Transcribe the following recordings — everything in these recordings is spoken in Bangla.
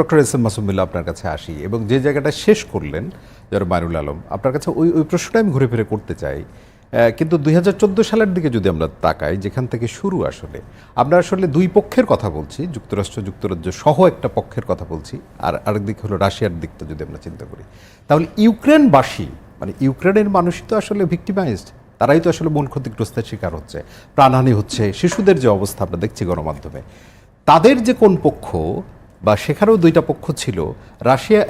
ডক্টর এস এম মাসুমিল্লা আপনার কাছে আসি এবং যে জায়গাটা শেষ করলেন যারা মাইনুল আলম, আপনার কাছে ওই ওই প্রশ্নটা আমি ঘুরে ফিরে করতে চাই। কিন্তু দুই হাজার চোদ্দ সালের দিকে যদি আমরা তাকাই, যেখান থেকে শুরু আসলে, আমরা আসলে দুই পক্ষের কথা বলছি, যুক্তরাষ্ট্র, যুক্তরাজ্য সহ একটা পক্ষের কথা বলছি, আর আরেক দিক হলো রাশিয়ার দিকটা যদি আমরা চিন্তা করি। তাহলে ইউক্রেনবাসী মানে ইউক্রেনের মানুষই তো আসলে ভিক্টিমাইজড তারাই তো আসলে মূল ক্ষতিগ্রস্তের শিকার হচ্ছে, প্রাণহানি হচ্ছে, শিশুদের যে অবস্থা আমরা দেখছি গণমাধ্যমে। তাদের যে কোন পক্ষ বা সেখানেও দুইটা পক্ষ ছিল। রাশিয়া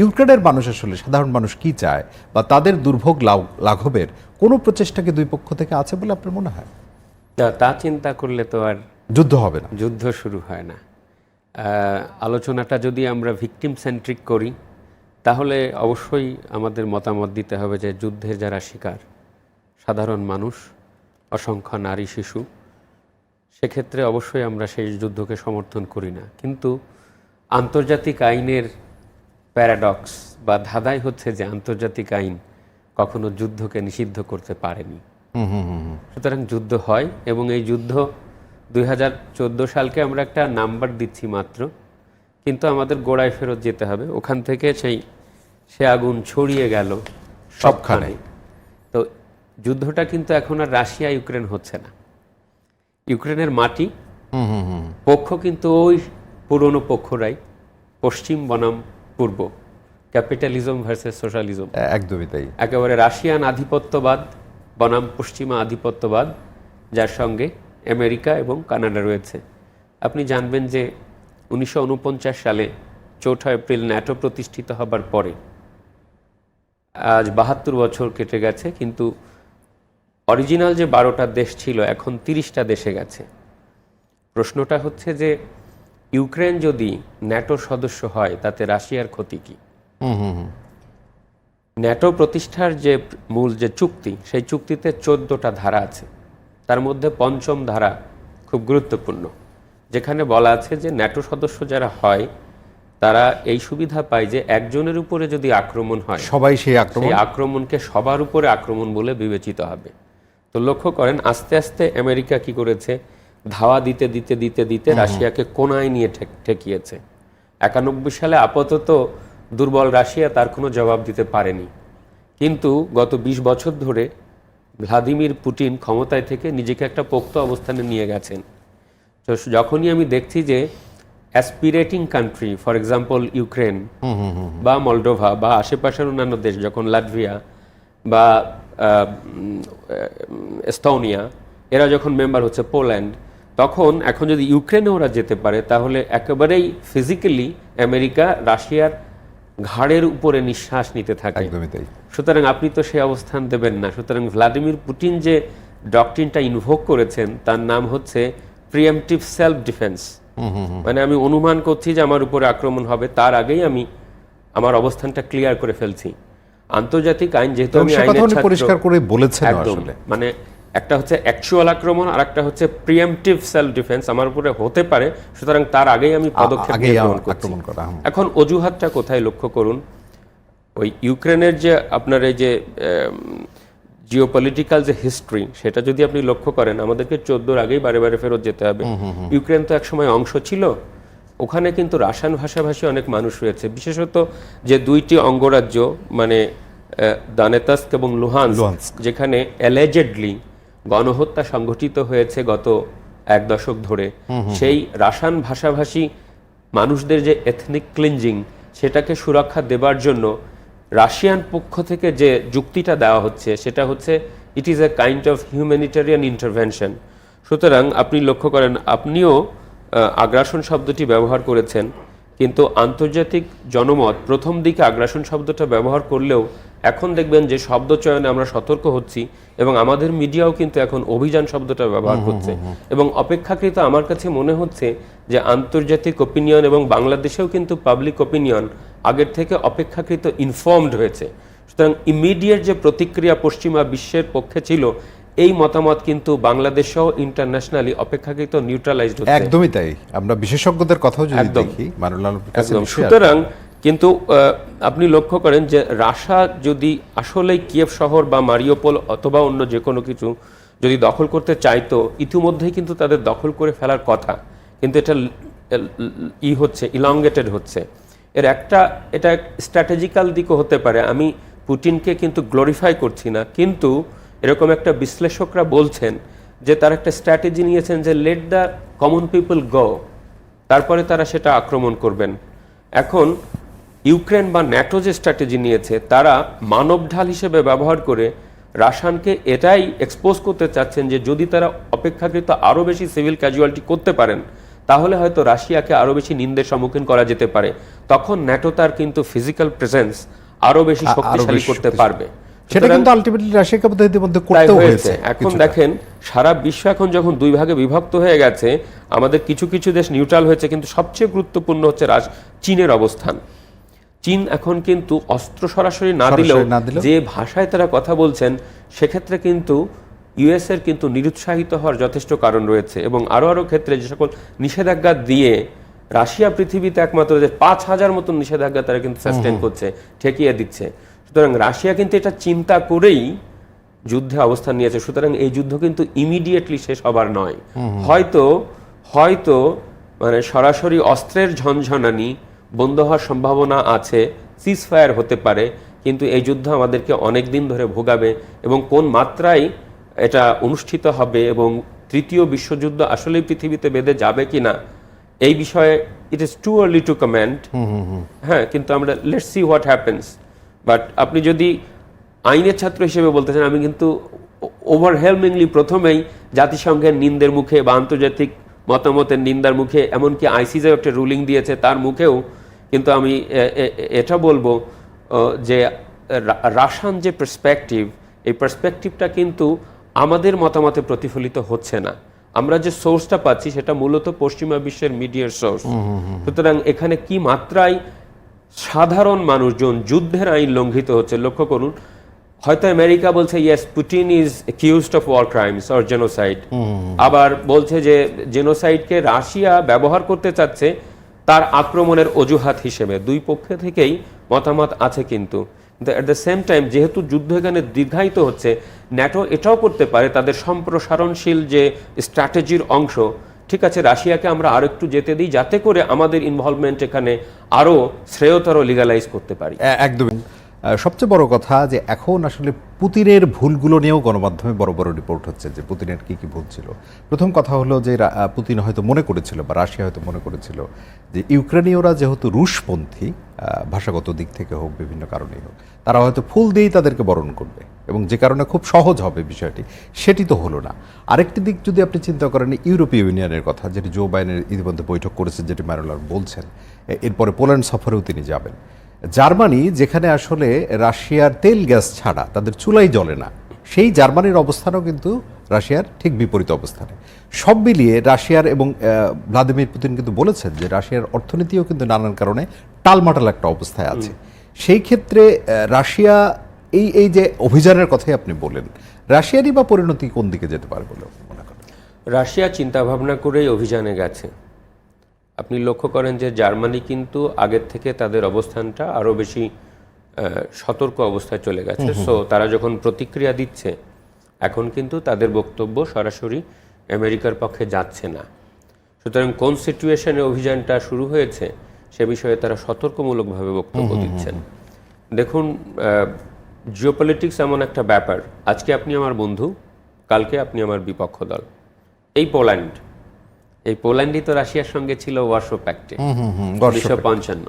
ইউক্রেনের মানুষ আসলে সাধারণ মানুষ কি চায় বা তাদের দুর্ভোগ লাঘবের কোনো প্রচেষ্টা কি দুই পক্ষ থেকে আছে বলে আপনার মনে হয়? না তা চিন্তা করলে তো আর যুদ্ধ হবে না। যুদ্ধ শুরু হয় না। আলোচনাটা যদি আমরা ভিকটিম সেন্ট্রিক করি তাহলে অবশ্যই আমাদের মতামত দিতে হবে যে যুদ্ধের যারা শিকার সাধারণ মানুষ অসংখ্য নারী শিশু সেক্ষেত্রে অবশ্যই আমরা সেই যুদ্ধকে সমর্থন করি না। কিন্তু আন্তর্জাতিক আইনের প্যারাডক্স বা ধাঁধাই হচ্ছে যে আন্তর্জাতিক আইন কখনো যুদ্ধকে নিষিদ্ধ করতে পারেনি। সুতরাং যুদ্ধ হয় এবং এই যুদ্ধ দুই হাজার চোদ্দ সালকে আমরা একটা নাম্বার দিচ্ছি মাত্র কিন্তু আমাদের গোড়ায় ফেরত যেতে হবে। ওখান থেকে সেই সে আগুন ছড়িয়ে গেল সবখানে। তো যুদ্ধটা কিন্তু এখন আর রাশিয়া ইউক্রেন হচ্ছে না। ইউক্রেনের মাটি পক্ষ কিন্তু ওই পুরনো পক্ষরাই পশ্চিম বনাম পূর্ব ক্যাপিটালিজম ভার্সেস সোশ্যালিজম একদমই তাই। একেবারে রাশিয়ান আধিপত্যবাদ বনাম পশ্চিমা আধিপত্যবাদ যার সঙ্গে আমেরিকা এবং কানাডা রয়েছে। আপনি জানবেন যে উনিশশো ঊনপঞ্চাশ সালে চৌঠা এপ্রিল ন্যাটো প্রতিষ্ঠিত হবার পরে আজ বাহাত্তর বছর কেটে গেছে কিন্তু অরিজিনাল যে বারোটা দেশ ছিল এখন তিরিশটা দেশে গেছে। প্রশ্নটা হচ্ছে যে ইউক্রেন যদি ন্যাটোর সদস্য হয় তাতে রাশিয়ার ক্ষতি কী? ন্যাটো প্রতিষ্ঠার যে মূল যে চুক্তি সেই চুক্তিতে চোদ্দোটা ধারা আছে। তার মধ্যে পঞ্চম ধারা খুব গুরুত্বপূর্ণ যেখানে বলা আছে যে ন্যাটো সদস্য যারা হয় তারা এই সুবিধা পায় যে একজনের উপরে যদি আক্রমণ হয় সবাই সেই আক্রমণ? সেই আক্রমণকে সবার উপরে আক্রমণ বলে বিবেচিত হবে। তো লক্ষ্য করেন আস্তে আস্তে আমেরিকা কি করেছে? ধাওয়া দিতে দিতে দিতে দিতে রাশিয়াকে কোনায় নিয়ে ঠেকিয়েছে। একানব্বই সালে আপাতত দুর্বল রাশিয়া তার কোনো জবাব দিতে পারেনি। কিন্তু গত ২০ বছর ধরে ভ্লাদিমির পুটিন ক্ষমতায় থেকে নিজেকে একটা পোক্ত অবস্থানে নিয়ে গেছেন। তো যখনই আমি দেখছি যে aspirating country for example Ukraine বা মলডোভা বা আশেপাশের অন্যান্য দেশ যখন লাটভিয়া বা এস্তোনিয়া এরা যখন মেম্বার হচ্ছে পোল্যান্ড তখন এখন যদি ইউক্রেনে ওরা যেতে পারে তাহলে একেবারেই ফিজিক্যালি আমেরিকা রাশিয়ার ঘাড়ের উপরে নিঃশ্বাস নিতে থাকে। একদমই তাই। সুতরাং আপনি তো সেই অবস্থান দেবেন না। সুতরাং ভ্লাদিমির পুটিন যে ডকট্রিনটা ইনভোক করেছেন তার নাম হচ্ছে প্রিএমটিভ সেলফ ডিফেন্স মানে আমি অনুমান করছি যে আমার উপরে আক্রমণ হবে তার আগেই আমি আমার অবস্থানটা ক্লিয়ার করে ফেলছি। আন্তর্জাতিক আইন যেহেতু আমি আইনের পরিষ্কার করে বলেছেন আসলে। মানে একটা হচ্ছে অ্যাকচুয়াল আক্রমণ আর একটা হচ্ছে প্রিএমটিভ সেলফ ডিফেন্স আমার উপরে হতে পারে সুতরাং তার আগেই আমি পদক্ষেপ আক্রমণ করা এখন অজুহাতটা কোথায় লক্ষ্য করুন? ওই ইউক্রেনের যে আপনার এই যে জিওপলিটিক্যাল যে হিস্ট্রি সেটা যদি আপনি লক্ষ্য করেন আমাদেরকে চোদ্দোর আগেই বারে বারে ফেরত যেতে হবে। ইউক্রেন তো একসময় অংশ ছিল ওখানে কিন্তু রাসায়ন ভাষাভাষী অনেক মানুষ রয়েছে। বিশেষত যে দুইটি অঙ্গরাজ্য মানে দানেতাস্ক এবং লুহানস্ক। যেখানে অ্যালেজেডলি গণহত্যা সংঘটিত হয়েছে গত এক দশক ধরে। সেই রাসায়ন ভাষাভাষী মানুষদের যে এথনিক ক্লিনজিং সেটাকে সুরক্ষা দেবার জন্য রাশিয়ান পক্ষ থেকে যে যুক্তিটা দেওয়া হচ্ছে সেটা হচ্ছে it is a kind of humanitarian intervention সুতরাং আপনি লক্ষ্য করেন আপনিও আগ্রাসন শব্দটি ব্যবহার করেছেন কিন্তু আন্তর্জাতিক জনমত প্রথম দিকে আগ্রাসন শব্দটা ব্যবহার করলেও এখন দেখবেন যে শব্দ চয়নে আমরা সতর্ক হচ্ছি এবং আমাদের মিডিয়াও কিন্তু এখন অভিযান শব্দটা ব্যবহার করছে। এবং অপেক্ষাকৃত আমার কাছে মনে হচ্ছে যে আন্তর্জাতিক ওপিনিয়ন এবং বাংলাদেশেও কিন্তু পাবলিক ওপিনিয়ন আগের থেকে অপেক্ষাকৃত ইনফর্মড হয়েছে। সুতরাং ইমিডিয়েট যে প্রতিক্রিয়া পশ্চিমা বিশ্বের পক্ষে ছিল এই মতামত কিন্তু বাংলাদেশ সহ ইন্টারন্যাশনালি অপেক্ষাকৃত নিউট্রালাইজড হচ্ছে। একদমই তাই। আমরা বিশেষজ্ঞদের কথাও যদি দেখি সুতরাং কিন্তু আপনি লক্ষ্য করেন যে রাশা যদি আসলেই কিয়েভ শহর বা মারিওপোল অথবা অন্য যে কোনো কিছু যদি দখল করতে চাইতো, ইতিমধ্যেই কিন্তু তাদের দখল করে ফেলার কথা। কিন্তু এটা ই হচ্ছে ইলংগেটেড হচ্ছে। এর একটা, এটা স্ট্র্যাটেজিক্যাল দিকও হতে পারে। আমি পুটিনকে কিন্তু গ্লোরিফাই করছি না, কিন্তু এরকম একটা বিশ্লেষকরা বলছেন যে তার একটা স্ট্র্যাটেজি নিয়েছেন যে let the common people go তারপরে তারা সেটা আক্রমণ করবেন। এখন ইউক্রেন বা ন্যাটো যে স্ট্র্যাটেজি নিয়েছে তারা মানব ঢাল হিসেবে ব্যবহার করে রাশানকে এটাই এক্সপোজ করতে চাচ্ছেন যে যদি তারা অপেক্ষাকৃত আরও বেশি সিভিল ক্যাজুয়ালিটি করতে পারেন তাহলে হয়তো রাশিয়াকে আরও বেশি নিন্দের সম্মুখীন করা যেতে পারে। তখন ন্যাটো তার কিন্তু ফিজিক্যাল প্রেজেন্স আরও বেশি শক্তিশালী করতে পারবে। সেটা কিন্তু আলটিমেটলি রাশিয়াকে করতেও হয়েছে। এখন দেখেন সারা বিশ্ব এখন যখন দুই ভাগে বিভক্ত হয়ে গেছে আমাদের কিছু কিছু দেশ নিউট্রাল হয়েছে কিন্তু সবচেয়ে গুরুত্বপূর্ণ হচ্ছে রাশ- চীনের অবস্থান। চীন এখন কিন্তু অস্ত্র সরাসরি না দিলেও? যে ভাষায় তারা কথা বলছেন সেক্ষেত্রে কিন্তু ইউএস এর কিন্তু নিরুৎসাহিত হওয়ার যথেষ্ট কারণ রয়েছে। এবং আরও আরও ক্ষেত্রে যে সকল নিষেধাজ্ঞা দিয়ে রাশিয়া পৃথিবীতে একমাত্র যে পাঁচ হাজার মতন নিষেধাজ্ঞা তারা কিন্তু সাস্টেন করছে ঠেকিয়ে দিচ্ছে। সুতরাং রাশিয়া কিন্তু এটা চিন্তা করেই যুদ্ধে অবস্থান নিয়েছে। সুতরাং এই যুদ্ধ কিন্তু ইমিডিয়েটলি শেষ হবার নয়। হয়তো হয়তো মানে সরাসরি অস্ত্রের ঝনঝনানি বন্ধ হওয়ার সম্ভাবনা আছে সিজ ফায়ার হতে পারে কিন্তু এই যুদ্ধ আমাদেরকে অনেক দিন ধরে ভোগাবে এবং কোন মাত্রায় এটা অনুষ্ঠিত হবে এবং তৃতীয় বিশ্বযুদ্ধ আসলেই পৃথিবীতে বেঁধে যাবে কিনা এই বিষয়ে it is too early to comment হ্যাঁ কিন্তু আমরা let's see what happens but আপনি যদি আইনের ছাত্র হিসেবে বলতে চান আমি কিন্তু ওভারহেলমিংলি প্রথমেই জাতিসংঘের নিন্দের মুখে বা আন্তর্জাতিক মতামতের নিন্দার মুখে এমনকি আইসিজে একটা রুলিং দিয়েছে তার মুখেও কিন্তু আমি এটা বলব যে রাশান যে পার্সপেক্টিভ এই পার্সপেক্টিভটা কিন্তু আমাদের মতামতে প্রতিফলিত হচ্ছে না। আমরা যে সোর্সটা পাচ্ছি সেটা মূলত পশ্চিমা বিশ্বের মিডিয়ার সোর্স সুতরাং এখানে কি মাত্রায় সাধারণ মানুষজন যুদ্ধের আইন লঙ্ঘিত হচ্ছে লক্ষ্য করুন হয়তো আমেরিকা বলছে yes Putin is accused of war crimes or genocide আবার বলছে যে জেনোসাইডকে রাশিয়া ব্যবহার করতে চাচ্ছে তার আক্রমণের অজুহাত হিসেবে দুই পক্ষ থেকেই মতামত আছে কিন্তু। অ্যাট দ্য সেম টাইম যেহেতু যুদ্ধ এখানে দীর্ঘায়িত হচ্ছে ন্যাটো এটাও করতে পারে তাদের সম্প্রসারণশীল যে স্ট্র্যাটেজির অংশ। ঠিক আছে, রাশিয়াকে আমরা আরও একটু যেতে দিই, যাতে করে আমাদের ইনভলভমেন্ট এখানে আরও শ্রেয়তর লিগালাইজ করতে পারি। একদমই। সবচেয়ে বড় কথা যে এখন আসলে পুতিনের ভুলগুলো নিয়েও গণমাধ্যমে বড় বড় রিপোর্ট হচ্ছে যে পুতিনের কি কি ভুল ছিল। প্রথম কথা হলো যে পুতিন হয়তো মনে করেছিল বা রাশিয়া হয়তো মনে করেছিল যে ইউক্রেনীয়রা যেহেতু রুশপন্থী ভাষাগত দিক থেকে হোক, বিভিন্ন কারণেই হোক, তারা হয়তো ফুল দিয়েই তাদেরকে বরণ করবে এবং যে কারণে খুব সহজ হবে বিষয়টি, সেটি তো হলো না। আরেকটি দিক যদি আপনি চিন্তা করেন, ইউরোপীয় ইউনিয়নের কথা, যেটি জো বাইনের ইতিমধ্যে বৈঠক করেছে, যেটি ম্যারোলার বলছেন এরপরে পোল্যান্ড সফরেও তিনি যাবেন। জার্মানি যেখানে আসলে রাশিয়ার তেল গ্যাস ছাড়া তাদের চুলাই জ্বলে না সেই জার্মানির অবস্থানও কিন্তু রাশিয়ার ঠিক বিপরীত অবস্থানে। সব মিলিয়ে রাশিয়ার এবং ভ্লাদিমির পুতিন কিন্তু বলেছেন যে রাশিয়ার অর্থনীতিও কিন্তু নানান কারণে টালমাটাল একটা অবস্থায় আছে। সেই ক্ষেত্রে রাশিয়া এই এই যে অভিযানের কথাই আপনি বলেন রাশিয়ারই বা পরিণতি কোন দিকে যেতে পারে বলে মনে করেন? রাশিয়া চিন্তা ভাবনা করেই অভিযানে গেছে। আপনি লক্ষ্য করেন যে জার্মানি কিন্তু আগের থেকে তাদের অবস্থানটা আরও বেশি সতর্ক অবস্থায় চলে গেছে। সো তারা যখন প্রতিক্রিয়া দিচ্ছে এখন কিন্তু তাদের বক্তব্য সরাসরি আমেরিকার পক্ষে যাচ্ছে না। সুতরাং কোন সিচুয়েশনে অভিযানটা শুরু হয়েছে সে বিষয়ে তারা সতর্কমূলকভাবে বক্তব্য দিচ্ছেন। দেখুন জিওপলিটিক্স এমন একটা ব্যাপার। আজকে আপনি আমার বন্ধু কালকে আপনি আমার বিপক্ষ দল। এই পোল্যান্ড এই পোল্যান্ডই তো রাশিয়ার সঙ্গে ছিল ওয়ার্শো প্যাক্টে উনিশশো পঞ্চান্ন।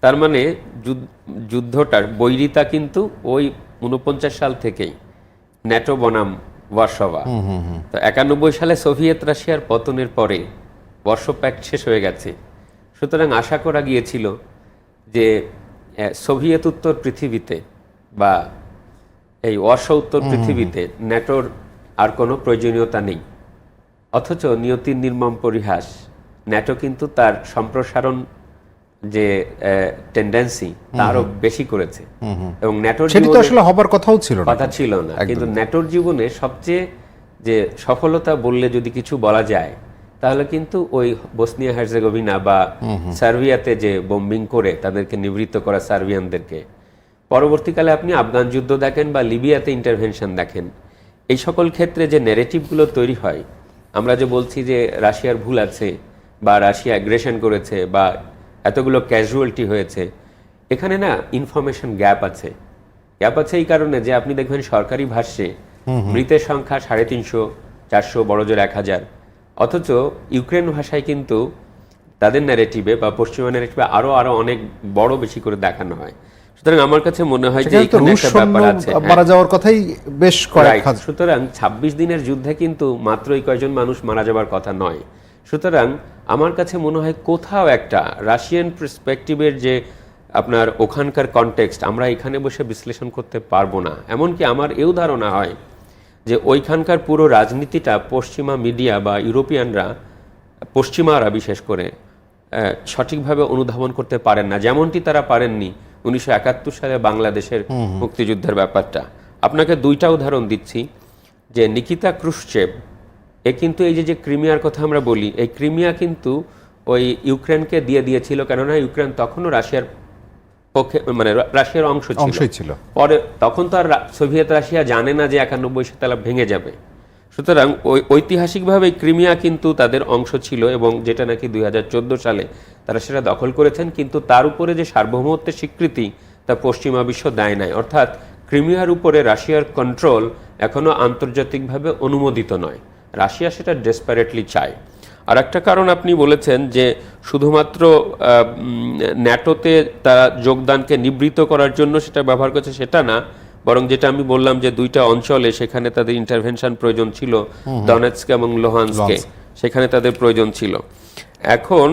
তার মানে যুদ্ধ- যুদ্ধটার বৈরিতা কিন্তু ওই উনপঞ্চাশ সাল থেকেই ন্যাটো বনাম ওয়ার্সোভা তো একানব্বই সালে সোভিয়েত রাশিয়ার পতনের পরে ওয়ার্শো প্যাক্ট শেষ হয়ে গেছে। সুতরাং আশা করা গিয়েছিল যে সোভিয়েত উত্তর পৃথিবীতে বা এই ওয়ার্শো উত্তর পৃথিবীতে ন্যাটোর আর কোনো প্রয়োজনীয়তা নেই। অথচ নিয়তির নির্মম পরিহাস। ন্যাটো কিন্তু তার সম্প্রসারণ যে টেন্ডেন্সি তারও বেশি করেছে। এবং ন্যাটোর সেটি তো আসলে হবার কথাও ছিল না। কথা ছিল না। কিন্তু ন্যাটোর জীবনে সবচেয়ে যে সফলতা বললে যদি কিছু বলা যায় তাহলে কিন্তু ওই বসনিয়া হার্জেগোভিনা বা সার্বিয়াতে যে বোম্বিং করে তাদেরকে নিবৃত্ত করা সার্বিয়ানদেরকে পরবর্তীকালে আপনি আফগান যুদ্ধ দেখেন বা লিবিয়াতে ইন্টারভেনশন দেখেন এই সকল ক্ষেত্রে যে ন্যারেটিভগুলো তৈরি হয় আমরা যে বলছি যে রাশিয়ার ভুল আছে বা রাশিয়া অ্যাগ্রেশন করেছে বা এতগুলো ক্যাজুয়ালিটি হয়েছে এখানে না ইনফরমেশন গ্যাপ আছে। গ্যাপ আছে এই কারণে যে আপনি দেখবেন সরকারি ভাষ্যে মৃতের সংখ্যা সাড়ে তিনশো চারশো বড় জোর এক হাজার। অথচ ইউক্রেন ভাষায় কিন্তু তাদের ন্যারেটিভে বা পশ্চিমা ন্যারেটিভে আরও আরও অনেক বড় বেশি করে দেখানো হয়। সুতরাং আমার কাছে মনে হয় যে এখানে একটা ব্যাপার আছে হ্যাঁ। মারা যাওয়ার কথাই বেশ কয়েক. সুতরাং ২৬ দিনের যুদ্ধে কিন্তু মাত্রই কয়জন মানুষ মারা যাবার কথা নয় সুতরাং আমার কাছে মনে হয় কোথাও একটা রাশিয়ান পার্সপেক্টিভের যে আপনার ওখানকার কনটেক্সট আমরা এখানে বসে বিশ্লেষণ করতে পারব না এমনকি আমার এও ধারণা হয় যে ওইখানকার পুরো রাজনীতিটা পশ্চিমা মিডিয়া বা ইউরোপিয়ানরা পশ্চিমারা বিশেষ করে সঠিকভাবে অনুধাবন করতে পারেন না যেমনটি তারা পারেননি উনিশশো একাত্তর সালে বাংলাদেশের মুক্তিযুদ্ধের ব্যাপারটা। আপনাকে দুইটা উদাহরণ দিচ্ছি যে নিকিতা ক্রুশচেভ এ কিন্তু এই যে যে ক্রিমিয়ার কথা আমরা বলি এই ক্রিমিয়া কিন্তু ওই ইউক্রেনকে দিয়ে দিয়েছিল কেননা ইউক্রেন তখনও রাশিয়ার পক্ষে মানে রাশিয়ার অংশ ছিল। অংশই ছিল। পরে তখন তো আর সোভিয়েত রাশিয়া জানে না যে একানব্বই তারা ভেঙে যাবে। সুতরাং ওই ঐতিহাসিকভাবে ক্রিমিয়া কিন্তু তাদের অংশ ছিল এবং যেটা নাকি দুই হাজার চোদ্দ সালে তারা সেটা দখল করেছেন কিন্তু তার উপরে যে সার্বভৌমত্বের স্বীকৃতি তা পশ্চিমা বিশ্ব দেয় নাই। অর্থাৎ ক্রিমিয়ার উপরে রাশিয়ার কন্ট্রোল এখনও আন্তর্জাতিকভাবে অনুমোদিত নয়। রাশিয়া সেটা ডেসপারেটলি চায়। আর একটা কারণ আপনি বলেছেন যে শুধুমাত্র ন্যাটোতে তারা যোগদানকে নিবৃত করার জন্য সেটা ব্যবহার করছে সেটা না বরং যেটা আমি বললাম যে দুইটা অঞ্চলে সেখানে তাদের ইন্টারভেনশন প্রয়োজন ছিল ডনেটস্ক এবং লোহান্সকে সেখানে তাদের প্রয়োজন ছিল। এখন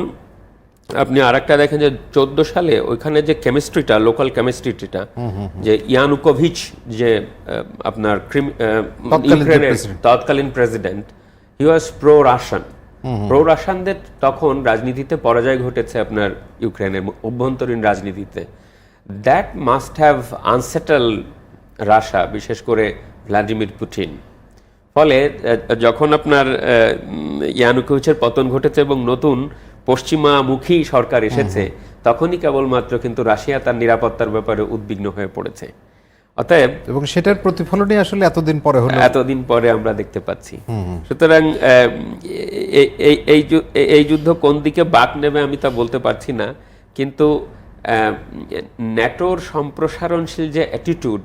আপনি আরেকটা দেখেন যে চোদ্দ সালে ওইখানে যে কেমিস্ট্রিটা লোকাল কেমিস্ট্রিটা যে ইয়ানুকোভিচ যে আপনার ইউক্রেনের তৎকালীন president he was pro Russian pro রাশিয়ানদের তখন রাজনীতিতে পরাজয় ঘটেছে আপনার ইউক্রেনের অভ্যন্তরীণ রাজনীতিতে। That must have unsettle Russia বিশেষ করে ভ্লাদিমির পুটিন ফলে যখন আপনার ইয়ানুকোভিচের পতন ঘটেছে এবং নতুন পশ্চিমামুখী সরকার এসেছে তখনই কেবলমাত্র কিন্তু রাশিয়া তার নিরাপত্তার ব্যাপারে উদ্বিগ্ন হয়ে পড়েছে। অতএব এবং সেটার প্রতিফলনই আসলে এতদিন পরে হলো। এতদিন পরে আমরা দেখতে পাচ্ছি। সুতরাং এই এই যুদ্ধ কোন দিকে বাক নেবে আমি তা বলতে পারছি না কিন্তু ন্যাটোর সম্প্রসারণশীল যে অ্যাটিটিউড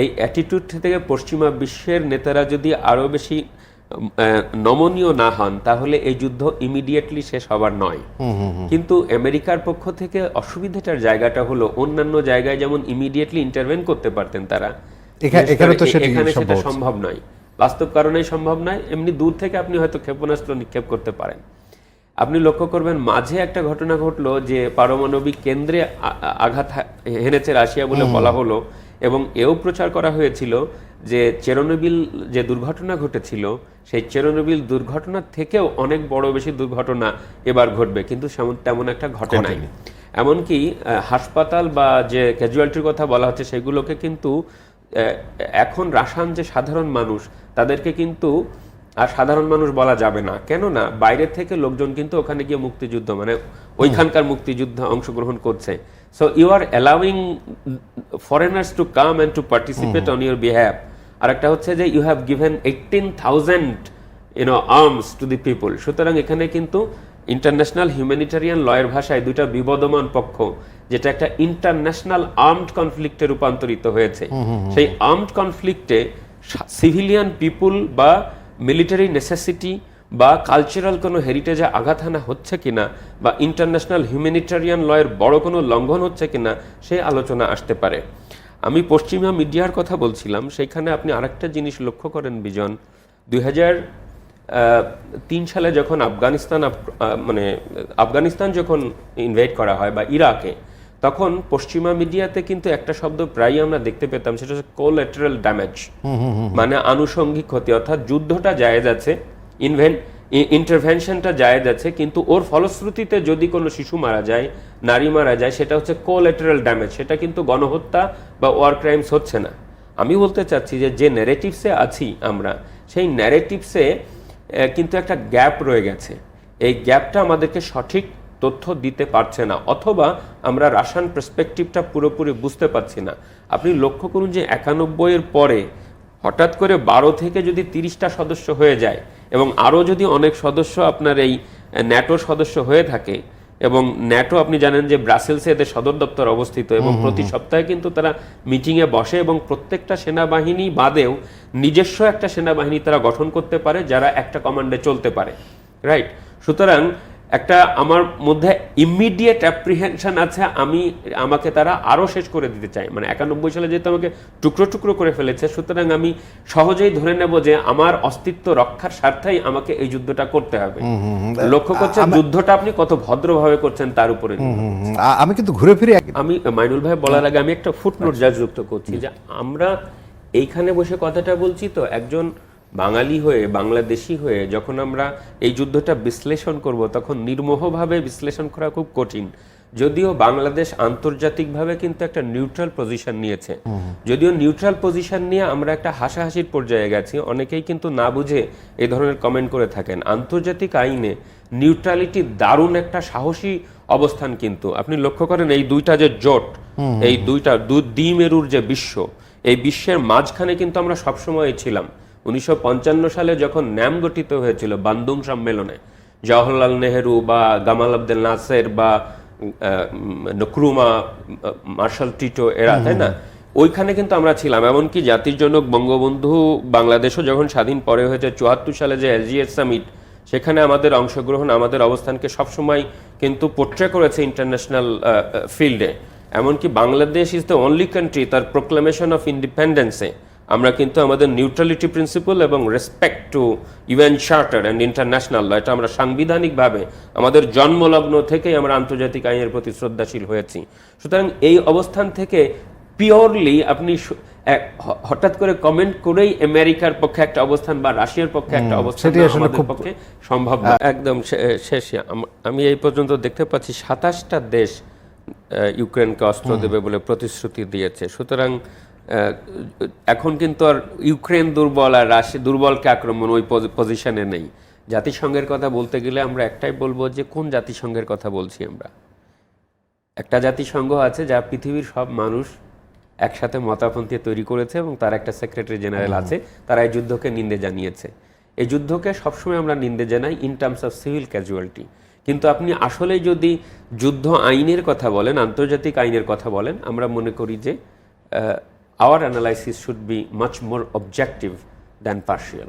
এই অ্যাটিটিউড থেকে পশ্চিমা বিশ্বের নেতারা যদি আরও বেশি নমনীয় না হন তাহলে এই যুদ্ধ ইমিডিয়েটলি শেষ হবার নয়। কিন্তু আমেরিকার পক্ষ থেকে অসুবিধাটার জায়গাটা হলো অন্যান্য জায়গায় যেমন ইমিডিয়েটলি ইন্টারভেন করতে পারতেন তারা। এখানে সেটি সম্ভব নয়। বাস্তব কারণেই সম্ভব নয় এমনি দূর থেকে আপনি হয়তো ক্ষেপণাস্ত্র নিক্ষেপ করতে পারেন। আপনি লক্ষ্য করবেন মাঝে একটা ঘটনা ঘটলো যে পারমাণবিক কেন্দ্রে আঘাত হেনেছে রাশিয়া বলে বলা হলো এবং এও প্রচার করা হয়েছিল যে চেরোনোবিল যে দুর্ঘটনা ঘটেছিল সেই চেরোনোবিল দুর্ঘটনা থেকেও অনেক বড় বেশি দুর্ঘটনা এবার ঘটবে কিন্তু তেমন একটা ঘটে নাই। এমনকি হাসপাতাল বা যে ক্যাজুয়ালিটির কথা বলা হচ্ছে সেগুলোকে কিন্তু এখন রাসান যে সাধারণ মানুষ তাদেরকে কিন্তু আর সাধারণ মানুষ বলা যাবে না। কেননা বাইরে থেকে লোকজন কিন্তু ওখানে গিয়ে মুক্তিযুদ্ধ মানে ওইখানকার মুক্তিযুদ্ধ অংশগ্রহণ করছে। So you are allowing foreigners to come and to participate on your behave আর একটা হচ্ছে যে you have given eighteen thousand you know arms to the people সুতরাং এখানে কিন্তু ইন্টারন্যাশনাল হিউম্যানিটারিয়ান লয়ের ভাষায় দুইটা বিবদমান পক্ষ যেটা একটা ইন্টারন্যাশনাল আর্মড কনফ্লিক্টে রূপান্তরিত হয়েছে। সেই আর্মড কনফ্লিক্টে সিভিলিয়ান পিপুল বা মিলিটারি নেসেসিটি বা কালচারাল কোনো হেরিটেজে আঘাত হানা হচ্ছে কিনা বা ইন্টারন্যাশনাল হিউম্যানিটারিয়ান লয়ের বড় কোনো লঙ্ঘন হচ্ছে কিনা সে আলোচনা আসতে পারে। আমি পশ্চিমা মিডিয়ার কথা বলছিলাম সেইখানে আপনি আরেকটা জিনিস লক্ষ্য করেন বিজন। দুই তিন সালে যখন আফগানিস্তান মানে আফগানিস্তান যখন ইনভাইট করা হয় বা ইরাকে তখন পশ্চিমা মিডিয়াতে কিন্তু একটা শব্দ প্রায়ই আমরা দেখতে পেতাম সেটা হচ্ছে কোলেটারাল ড্যামেজ মানে আনুষঙ্গিক ক্ষতি। অর্থাৎ যুদ্ধটা জায়েজ আছে ইনভেন ইন্টারভেনশনটা জায়েজ আছে কিন্তু ওর ফলশ্রুতিতে যদি কোনো শিশু মারা যায় নারী মারা যায় সেটা হচ্ছে কোলেটারাল ড্যামেজ সেটা কিন্তু গণহত্যা বা ওয়ার ক্রাইমস হচ্ছে না। আমি বলতে চাচ্ছি যে যে ন্যারেটিভসে আছি আমরা, সেই ন্যারেটিভসে কিন্তু একটা গ্যাপ রয়ে গেছে। এই গ্যাপটা আমাদেরকে সঠিক তথ্য দিতে পারছে না, অথবা আমরা রাসায়ন পার্সপেক্টিভটা পুরোপুরি বুঝতে পারছি না। আপনি লক্ষ্য করুন যে একানব্বইয়ের পরে হঠাৎ করে বারো থেকে যদি তিরিশটা সদস্য হয়ে যায়, এবং আরও যদি অনেক সদস্য আপনার এই ন্যাটো সদস্য হয়ে থাকে এবং ন্যাটো আপনি জানেন যে ব্রাসেলসে এদের সদর দপ্তর অবস্থিত এবং প্রতি সপ্তাহে কিন্তু তারা মিটিংয়ে বসে এবং প্রত্যেকটা সেনাবাহিনী বাদেও নিজস্ব একটা সেনাবাহিনী তারা গঠন করতে পারে যারা একটা কমান্ডে চলতে পারে। রাইট সুতরাং একটা আমার মধ্যে ইমিডিয়েট অ্যাপ্রিহেনশন আছে আমি আমাকে তারা আরও শেষ করে দিতে চাই মানে একানব্বই সালে যেহেতু আমাকে টুকরো টুকরো করে ফেলেছে সুতরাং আমি সহজেই ধরে নেব যে আমার অস্তিত্ব রক্ষার স্বার্থেই আমাকে এই যুদ্ধটা করতে হবে। লক্ষ্য করছে যুদ্ধটা আপনি কত ভদ্রভাবে করছেন তার উপরে আমি কিন্তু ঘুরে ফিরে আমি মাইনুল ভাই বলার আগে আমি একটা ফুটনোট যা যুক্ত করছি যে আমরা এইখানে বসে কথাটা বলছি তো একজন বাঙালি হয়ে বাংলাদেশি হয়ে যখন আমরা এই যুদ্ধটা বিশ্লেষণ করব তখন নির্মোহভাবে বিশ্লেষণ করা খুব কঠিন। যদিও বাংলাদেশ আন্তর্জাতিকভাবে কিন্তু একটা নিউট্রাল পজিশন নিয়েছে। যদিও নিউট্রাল পজিশন নিয়ে আমরা একটা হাসাহাসির পর্যায়ে গেছি অনেকেই কিন্তু না বুঝে এই ধরনের কমেন্ট করে থাকেন। আন্তর্জাতিক আইনে নিউট্রালিটি দারুণ একটা সাহসী অবস্থান কিন্তু। আপনি লক্ষ্য করেন এই দুইটা যে জোট এই দুইটা দু- দ্বিমেরুর যে বিশ্ব এই বিশ্বের মাঝখানে কিন্তু আমরা সবসময় ছিলাম। উনিশশো পঞ্চান্ন সালে যখন ন্যাম গঠিত হয়েছিল বান্দুং সম্মেলনে জওহরলাল নেহেরু বা গামাল আব্দেল নাসের বা নক্রুমা মার্শাল টিটো এরা তাই না? ওইখানে কিন্তু আমরা ছিলাম এমনকি জাতির জনক বঙ্গবন্ধু বাংলাদেশও যখন স্বাধীন পরে হয়েছে চুয়াত্তর সালে যে এলজিএস সামিট সেখানে আমাদের অংশগ্রহণ আমাদের অবস্থানকে সবসময় কিন্তু পোট্রে করেছে ইন্টারন্যাশনাল ফিল্ডে এমনকি Bangladesh is the only country তার প্রোক্লামেশন অফ ইন্ডিপেন্ডেন্সে আমরা কিন্তু আমাদের নিউট্রালিটি প্রিন্সিপাল এবং respect to UN charter and international law এটা আমরা সাংবিধানিকভাবে আমাদের জন্মলগ্ন থেকেই আমরা আন্তর্জাতিক আইনের প্রতি শ্রদ্ধাশীল হয়েছি। সুতরাং এই অবস্থান থেকে পিওরলি আপনি হঠাৎ করে কমেন্ট করেই আমেরিকার পক্ষে একটা অবস্থান বা রাশিয়ার পক্ষে একটা অবস্থান আমাদের পক্ষে সম্ভব একদম শেষে আমি এই পর্যন্ত দেখতে পাচ্ছি সাতাশটা দেশ ইউক্রেনকে অস্ত্র দেবে বলে প্রতিশ্রুতি দিয়েছে। সুতরাং এখন কিন্তু আর ইউক্রেন দুর্বল আর রাশিয়া দুর্বলকে আক্রমণ ওই পজিশনে নেই। জাতিসংঘের কথা বলতে গেলে আমরা একটাই বলব যে কোন জাতিসংঘের কথা বলছি আমরা? একটা জাতিসংঘ আছে যা পৃথিবীর সব মানুষ একসাথে মতাপন্থী তৈরি করেছে এবং তার একটা সেক্রেটারি জেনারেল আছে তারা এই যুদ্ধকে নিন্দে জানিয়েছে। এই যুদ্ধকে সবসময় আমরা নিন্দে জানাই in terms of civil casualty কিন্তু আপনি আসলে যদি যুদ্ধ আইনের কথা বলেন আন্তর্জাতিক আইনের কথা বলেন আমরা মনে করি যে our analysis should be much more objective than partial.